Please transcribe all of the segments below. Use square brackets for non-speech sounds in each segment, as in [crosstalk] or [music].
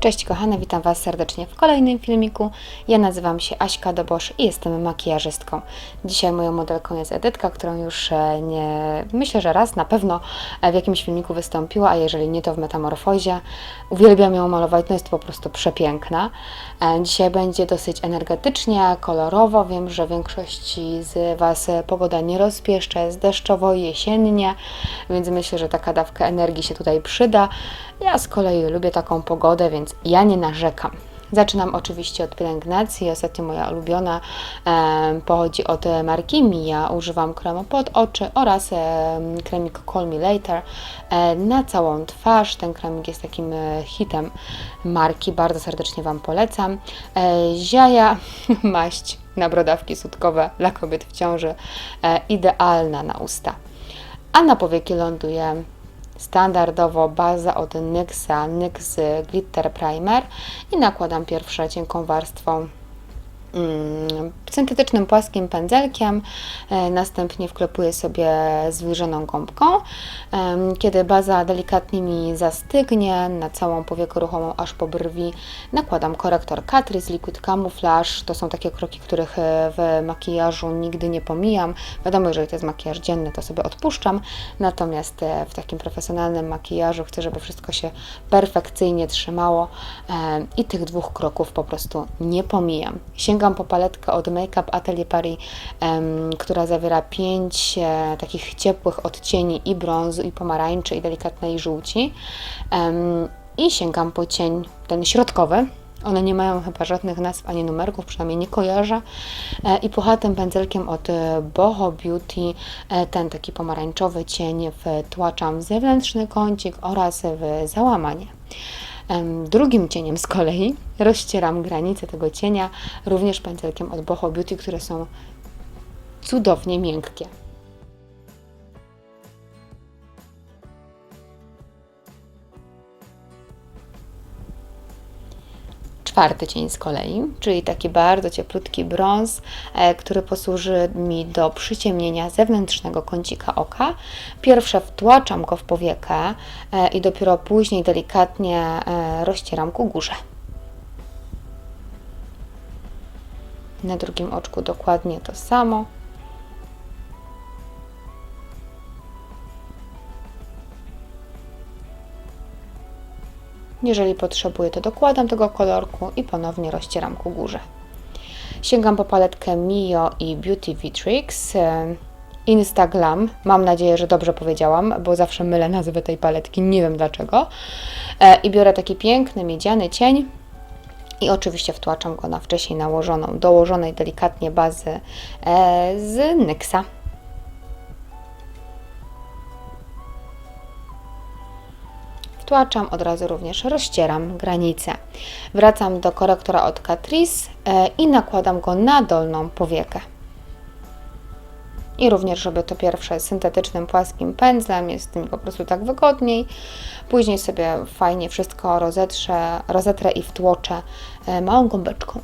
Cześć kochane, witam Was serdecznie w kolejnym filmiku. Ja nazywam się Aśka Dobosz i jestem makijażystką. Dzisiaj moją modelką jest Edytka, którą już e, nie, myślę, że raz na pewno e, w jakimś filmiku wystąpiła, a jeżeli nie to w Metamorfozie. Uwielbiam ją malować, no jest po prostu przepiękna. E, Dzisiaj będzie dosyć energetycznie, kolorowo. Wiem, że większości z Was pogoda nie rozpieszcza, jest deszczowo, jesiennie, więc myślę, że taka dawka energii się tutaj przyda. Ja z kolei lubię taką pogodę, więc ja nie narzekam. Zaczynam oczywiście od pielęgnacji. Ostatnio moja ulubiona em, pochodzi od e, marki Mia. Używam kremu pod oczy oraz em, kremik Call Me Later e, na całą twarz. Ten kremik jest takim e, hitem marki. Bardzo serdecznie Wam polecam. E, Ziaja, [laughs] maść na brodawki sutkowe dla kobiet w ciąży. E, idealna na usta. A na powieki ląduje standardowo baza od NYXa, NYX Glitter Primer i nakładam pierwsze cienką warstwą syntetycznym płaskim pędzelkiem, e, następnie wklepuję sobie zwilżoną gąbką. Kiedy baza delikatnie mi zastygnie na całą powiekę ruchomą aż po brwi, nakładam korektor Catrice, Liquid Camouflage. To są takie kroki, których e, w makijażu nigdy nie pomijam. Wiadomo, jeżeli to jest makijaż dzienny, to sobie odpuszczam, natomiast e, w takim profesjonalnym makijażu chcę, żeby wszystko się perfekcyjnie trzymało i tych dwóch kroków po prostu nie pomijam. Sięgam po paletkę od Makeup Atelier Paris, która zawiera pięć e, takich ciepłych odcieni i brązu, i pomarańczy, i delikatnej żółci. I sięgam po cień ten środkowy. One nie mają chyba żadnych nazw ani numerków, przynajmniej nie kojarzę. E, I puchatym pędzelkiem od e, Boho Beauty ten taki pomarańczowy cień wtłaczam w zewnętrzny kącik oraz w załamanie. Drugim cieniem z kolei rozcieram granice tego cienia również pędzelkiem od Boho Beauty, które są cudownie miękkie. Czwarty cień z kolei, czyli taki bardzo cieplutki brąz, e, który posłuży mi do przyciemnienia zewnętrznego kącika oka. Pierwsze wtłaczam go w powiekę e, i dopiero później delikatnie e, rozcieram ku górze. Na drugim oczku dokładnie to samo. Jeżeli potrzebuję, to dokładam tego kolorku i ponownie rozcieram ku górze. Sięgam po paletkę Mio i Beauty Vitrix. e, Instaglam. Mam nadzieję, że dobrze powiedziałam, bo zawsze mylę nazwę tej paletki, nie wiem dlaczego. E, I biorę taki piękny, miedziany cień i oczywiście wtłaczam go na wcześniej nałożoną, dołożonej delikatnie bazy e, z NYXa. Wtłaczam, od razu również rozcieram granice. Wracam do korektora od Catrice e, i nakładam go na dolną powiekę. I również robię to pierwsze syntetycznym, płaskim pędzlem, jest mi po prostu tak wygodniej. Później sobie fajnie wszystko rozetrze, rozetrę i wtłoczę e, małą gąbeczką.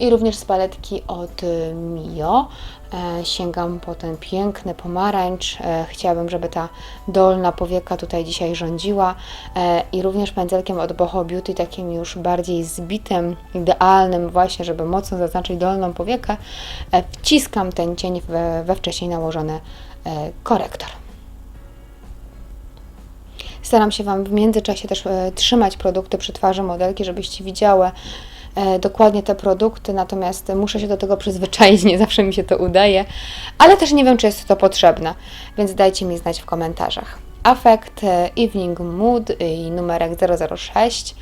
I również z paletki od y, Mio e, sięgam po ten piękny pomarańcz. E, chciałabym, żeby ta dolna powieka tutaj dzisiaj rządziła. E, I również pędzelkiem od Boho Beauty, takim już bardziej zbitym, idealnym właśnie, żeby mocno zaznaczyć dolną powiekę, wciskam ten cień we, we wcześniej nałożony korektor. Staram się Wam w międzyczasie też trzymać produkty przy twarzy modelki, żebyście widziały dokładnie te produkty, natomiast muszę się do tego przyzwyczaić, [laughs] nie zawsze mi się to udaje, ale też nie wiem, czy jest to potrzebne, więc dajcie mi znać w komentarzach. Affect e, Evening Mood i numerek 006.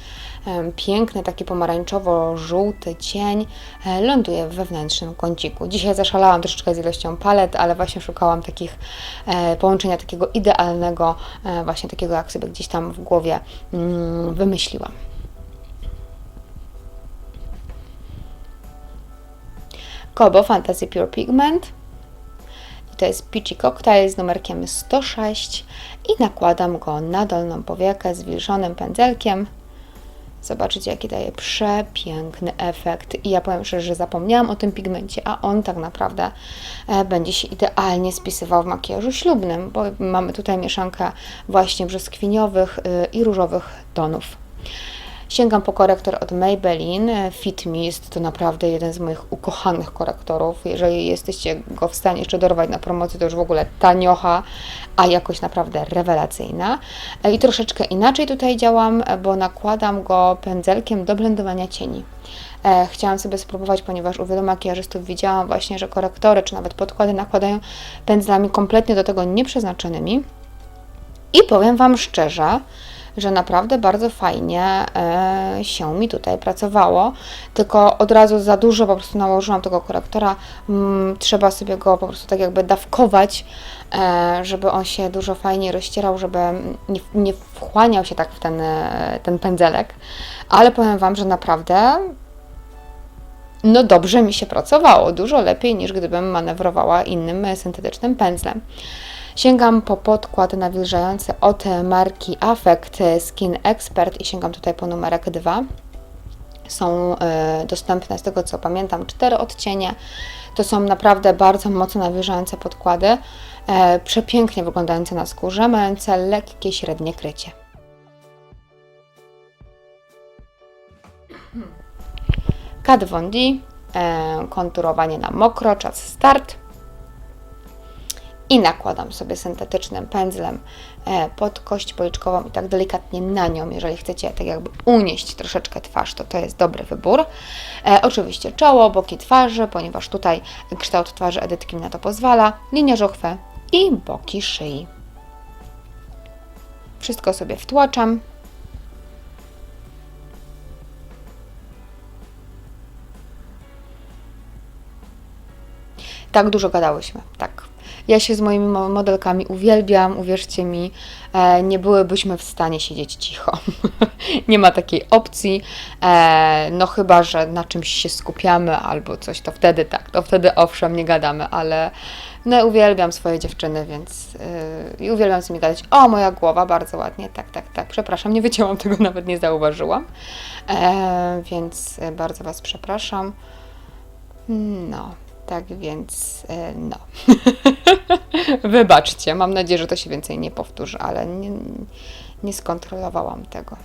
Em, Piękny, taki pomarańczowo-żółty cień e, ląduje w wewnętrznym kąciku. Dzisiaj zaszalałam troszeczkę z ilością palet, ale właśnie szukałam takich e, połączenia takiego idealnego, e, właśnie takiego jak sobie gdzieś tam w głowie mm, wymyśliłam. Kobo Fantasy Pure Pigment. I to jest Peachy Cocktail z numerkiem 106 i nakładam go na dolną powiekę zwilżonym pędzelkiem. Zobaczycie, jaki daje przepiękny efekt. I ja powiem szczerze, że zapomniałam o tym pigmencie, a on tak naprawdę e, będzie się idealnie spisywał w makijażu ślubnym, bo mamy tutaj mieszankę właśnie brzoskwiniowych y, i różowych tonów. Sięgam po korektor od Maybelline Fit Me. Jest to naprawdę jeden z moich ukochanych korektorów. Jeżeli jesteście go w stanie jeszcze dorwać na promocji, to już w ogóle taniocha, a jakość naprawdę rewelacyjna. E, I troszeczkę inaczej tutaj działam, bo nakładam go pędzelkiem do blendowania cieni. E, chciałam sobie spróbować, ponieważ u wielu makijażystów widziałam właśnie, że korektory czy nawet podkłady nakładają pędzlami kompletnie do tego nieprzeznaczonymi. I powiem Wam szczerze, że naprawdę bardzo fajnie e, się mi tutaj pracowało, tylko od razu za dużo po prostu nałożyłam tego korektora. Mm, trzeba sobie go po prostu tak jakby dawkować, e, żeby on się dużo fajniej rozcierał, żeby nie, nie wchłaniał się tak w ten, e, ten pędzelek. Ale powiem Wam, że naprawdę no dobrze mi się pracowało, dużo lepiej niż gdybym manewrowała innym syntetycznym pędzlem. Sięgam po podkład nawilżający od marki Affect Skin Expert i sięgam tutaj po numerek 2. Są y, dostępne z tego co pamiętam cztery odcienie. To są naprawdę bardzo mocno nawilżające podkłady, e, przepięknie wyglądające na skórze, mające lekkie, średnie krycie. Kat Von D, e, konturowanie na mokro, czas start. I nakładam sobie syntetycznym pędzlem e, pod kość policzkową i tak delikatnie na nią, jeżeli chcecie tak jakby unieść troszeczkę twarz, to to jest dobry wybór. E, oczywiście czoło, boki twarzy, ponieważ tutaj kształt twarzy Edytki na to pozwala, linia żuchwy i boki szyi. Wszystko sobie wtłaczam. Tak dużo gadałyśmy, tak. Ja się z moimi mo- modelkami uwielbiam, uwierzcie mi, e, nie byłybyśmy w stanie siedzieć cicho. [laughs] nie ma takiej opcji, e, no chyba, że na czymś się skupiamy albo coś, to wtedy tak, to wtedy owszem, nie gadamy, ale no uwielbiam swoje dziewczyny, więc yy, i uwielbiam z nimi gadać. O, moja głowa, bardzo ładnie, tak, tak, tak, przepraszam, nie wycięłam tego, [laughs] nawet nie zauważyłam, e, więc e, bardzo Was przepraszam. No, tak więc e, no. [laughs] Wybaczcie, mam nadzieję, że to się więcej nie powtórzy, ale nie, nie skontrolowałam tego.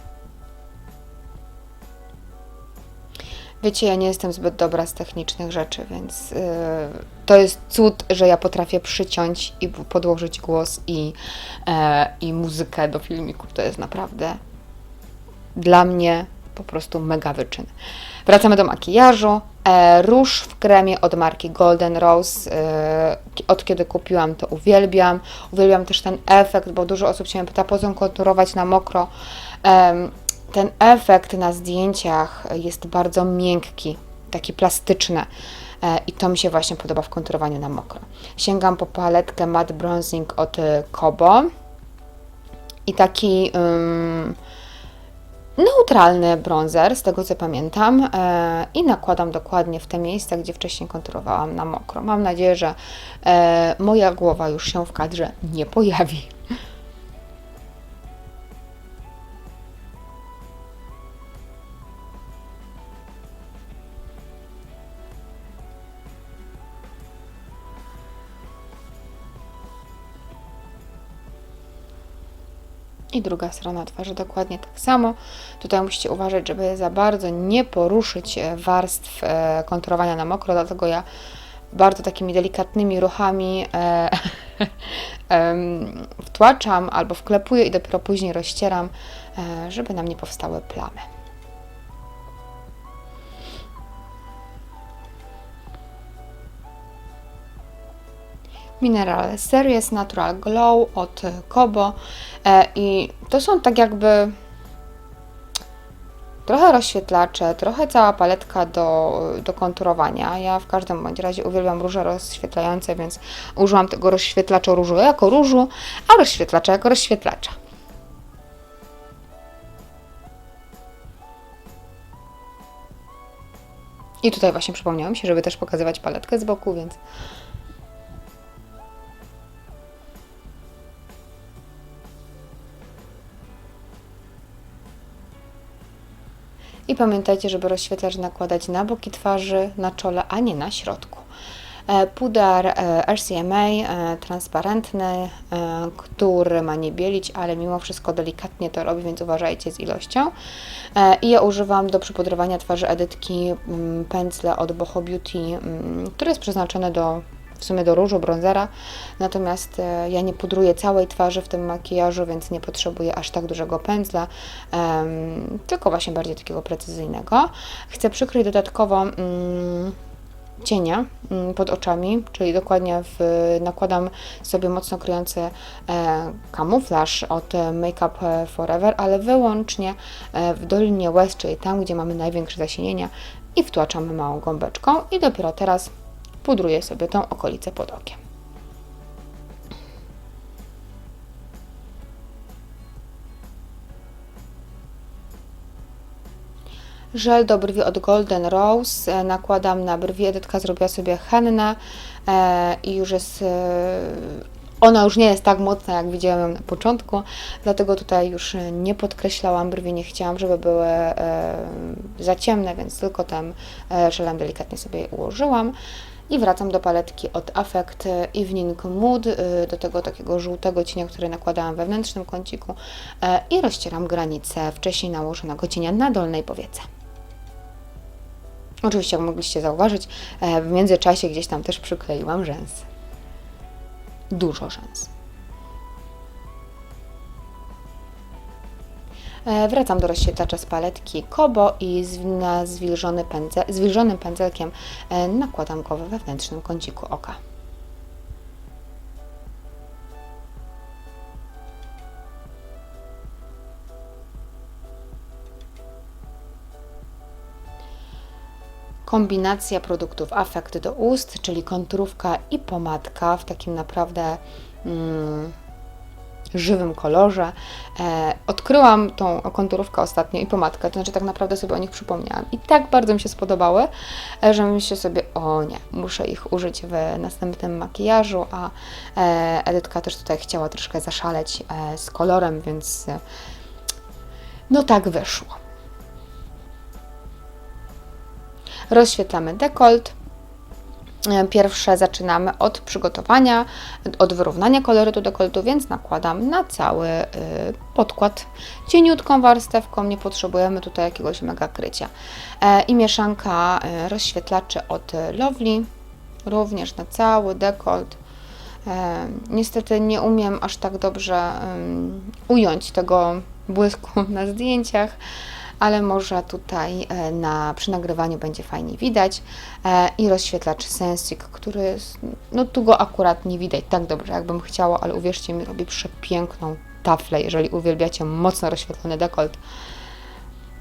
Wiecie, ja nie jestem zbyt dobra z technicznych rzeczy, więc yy, to jest cud, że ja potrafię przyciąć i podłożyć głos i, e, i muzykę do filmików. To jest naprawdę dla mnie po prostu mega wyczyn. Wracamy do makijażu. E, róż w kremie od marki Golden Rose. E, od kiedy kupiłam, to uwielbiam. Uwielbiam też ten efekt, bo dużo osób się pyta, po co konturować na mokro. Ten efekt na zdjęciach jest bardzo miękki, taki plastyczny. E, I to mi się właśnie podoba w konturowaniu na mokro. Sięgam po paletkę Matte Bronzing od Kobo. I taki ym, neutralny bronzer, z tego co pamiętam, e, i nakładam dokładnie w te miejsca, gdzie wcześniej konturowałam na mokro. Mam nadzieję, że e, moja głowa już się w kadrze nie pojawi. I druga strona twarzy dokładnie tak samo. Tutaj musicie uważać, żeby za bardzo nie poruszyć e, warstw e, konturowania na mokro, dlatego ja bardzo takimi delikatnymi ruchami e, [laughs] wtłaczam albo wklepuję i dopiero później rozcieram, e, żeby nam nie powstały plamy. Mineral Serious Natural Glow od Kobo e, i to są tak jakby trochę rozświetlacze, trochę cała paletka do, do konturowania. Ja w każdym bądź razie uwielbiam róże rozświetlające, więc użyłam tego rozświetlacza różu jako różu, a rozświetlacza jako rozświetlacza. I tutaj właśnie przypomniało mi się, żeby też pokazywać paletkę z boku, więc I pamiętajcie, żeby rozświetlacz nakładać na boki twarzy, na czole, a nie na środku. E, Puder e, RCMA e, transparentny, który ma nie bielić, ale mimo wszystko delikatnie to robi, więc uważajcie z ilością. I ja używam do przypudrowania twarzy edytki mm, pędzle od Boho Beauty, mm, który jest przeznaczony do w sumie do różu, bronzera, natomiast e, ja nie pudruję całej twarzy w tym makijażu, więc nie potrzebuję aż tak dużego pędzla, tylko właśnie bardziej takiego precyzyjnego. Chcę przykryć dodatkowo mm, cienia mm, pod oczami, czyli dokładnie w, nakładam sobie mocno kryjący e, kamuflaż od e, Make Up Forever, ale wyłącznie e, w dolinie łez, czyli tam, gdzie mamy największe zasienienia i wtłaczamy małą gąbeczką i dopiero teraz pudruję sobie tą okolicę pod okiem. Żel do brwi od Golden Rose e, nakładam na brwi. Edytka zrobiła sobie hennę e, i już jest. E, ona już nie jest tak mocna, jak widziałam na początku, dlatego tutaj już nie podkreślałam brwi, nie chciałam, żeby były za ciemne, więc tylko tym e, żelem delikatnie sobie ułożyłam. I wracam do paletki od Affect Evening Mood, y, do tego takiego żółtego cienia, który nakładałam we wnętrznym kąciku e, i rozcieram granicę wcześniej nałożonego cienia na dolnej powiece. Oczywiście, jak mogliście zauważyć, e, w międzyczasie gdzieś tam też przykleiłam rzęsy. Dużo rzęs. Wracam do rozświetlacza z paletki Kobo i na zwilżony pędzel, zwilżonym pędzelkiem e, nakładam go we wewnętrznym kąciku oka. Kombinacja produktów Affect do ust, czyli konturówka i pomadka w takim naprawdę mm, żywym kolorze. E, odkryłam tą konturówkę ostatnio i pomadkę, to znaczy tak naprawdę sobie o nich przypomniałam. I tak bardzo mi się spodobały, e, że myślę sobie, o nie, muszę ich użyć w następnym makijażu, a e, Edytka też tutaj chciała troszkę zaszaleć z kolorem, więc no tak wyszło. Rozświetlamy dekolt. E, Pierwsze zaczynamy od przygotowania, od wyrównania kolorytu dekoltu, więc nakładam na cały y, podkład cieniutką warstewką, nie potrzebujemy tutaj jakiegoś mega krycia. E, I mieszanka y, rozświetlaczy od Lovely, również na cały dekolt. E, Niestety nie umiem aż tak dobrze ująć tego błysku [laughs] na zdjęciach, ale może tutaj e, na, przy nagrywaniu będzie fajnie widać. E, I rozświetlacz Sensic, który no tu go akurat nie widać tak dobrze, jakbym chciała, ale uwierzcie mi, robi przepiękną taflę, jeżeli uwielbiacie mocno rozświetlony dekolt,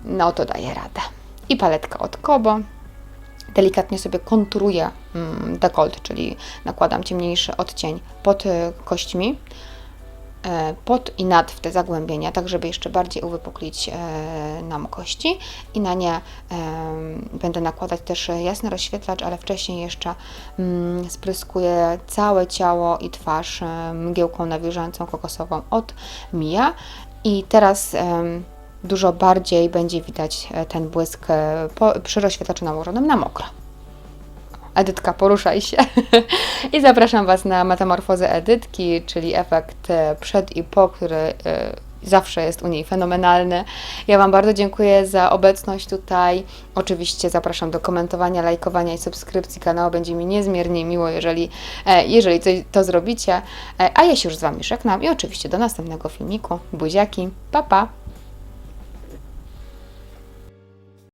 no to daje radę. I paletka od Kobo. Delikatnie sobie konturuję mm, dekolt, czyli nakładam ciemniejszy odcień pod y, kośćmi, e, pod i nad w te zagłębienia, tak żeby jeszcze bardziej uwypuklić e, nam kości i na nie e, będę nakładać też jasny rozświetlacz, ale wcześniej jeszcze mm, spryskuję całe ciało i twarz e, mgiełką nawilżającą kokosową od Mia i teraz dużo bardziej będzie widać e, ten błysk e, przy rozświetlaczu nałożonym na mokro. Edytka, poruszaj się. [laughs] I zapraszam Was na metamorfozę Edytki, czyli efekt e, przed i po, który e, zawsze jest u niej fenomenalny. Ja Wam bardzo dziękuję za obecność tutaj. Oczywiście zapraszam do komentowania, lajkowania i subskrypcji kanału. Będzie mi niezmiernie miło, jeżeli, e, jeżeli coś to zrobicie. A ja się już z Wami żegnam i oczywiście do następnego filmiku. Buziaki, pa pa!